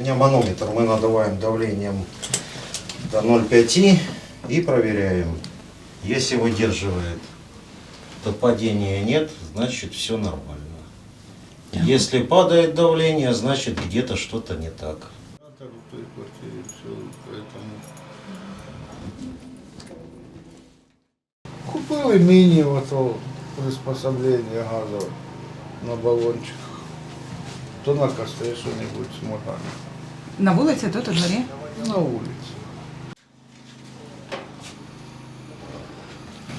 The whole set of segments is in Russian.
У меня манометр, мы надуваем давлением до 0,5 и проверяем. Если выдерживает, то падения нет, значит все нормально. Если падает давление, значит где-то что-то не так. Купили міні ото приспособлення газове на балончиках. То на костре що-небудь смотане. На вулиці, тут у дворі. На вулиці.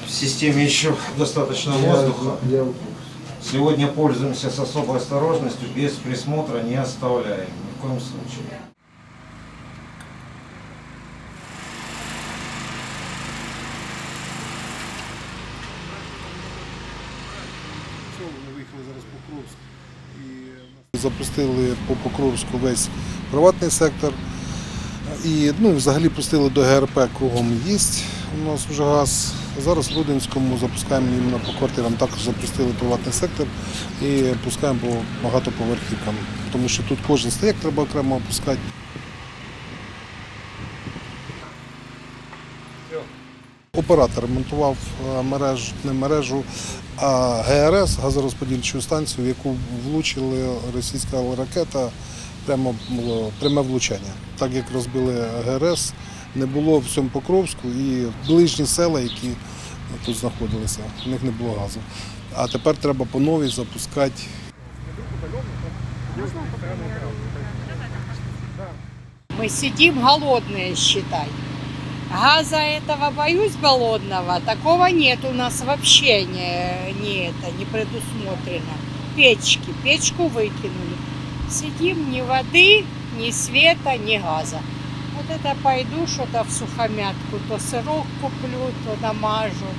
В системе еще достаточно Я, воздуха. я в Сегодня пользуемся с особой осторожностью, без присмотра не оставляем, ни в коем случае. Ми виїхали зараз Покровськ і Запустили по Покровську весь приватний сектор. І ну, взагалі пустили до ГРП кругом їсть. У нас вже газ. Зараз в Рудинському запускаємо іменно по квартирам. Також запустили приватний сектор і пускаємо по багатоповерхівкам. Тому що тут кожен стояк треба окремо опускати. Оператор ремонтував е, мереж, не мережу, а ГРС, газорозподільчу станцію, в яку влучили російська ракета, прямо пряме влучання. Так як розбили ГРС, не було в цьому Покровську і ближні села, які тут знаходилися, в них не було газу. А тепер треба по новій запускати Мы сидим голодные, считай. Газа этого боюсь голодного, такого нет у нас вообще не, не это не предусмотрено. Печки, печку выкинули. Сидим ни воды, ни света, ни газа. Вот это пойду что-то в сухомятку, то сырок куплю, то намажу,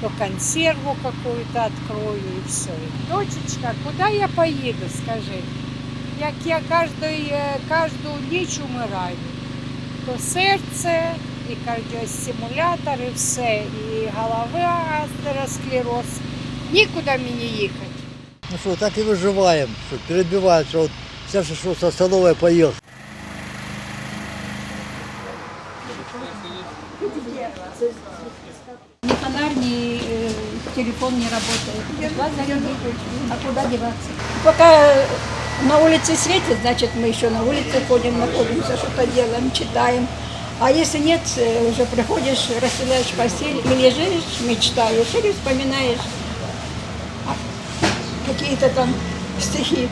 то консерву какую-то открою и все. Дочечка, куда я поеду, скажи? як я кожний, кожну ніч умираю. То серце, і кардіостимулятор, і все, і голова, атеросклероз. Нікуди мені їхати. Ну что, так и выживаем, что перебивают, что вот все, что, что со столовой поел. Ни фонарь, ни э, телефон не работает. Пришла зарядить, а куда деваться? Пока на улице светит, значит мы еще на улице ходим, находимся, что-то делаем, читаем. А если нет, э, уже приходишь, расстилаешь постель и лежишь, мечтаешь или вспоминаешь а, какие-то там стихи.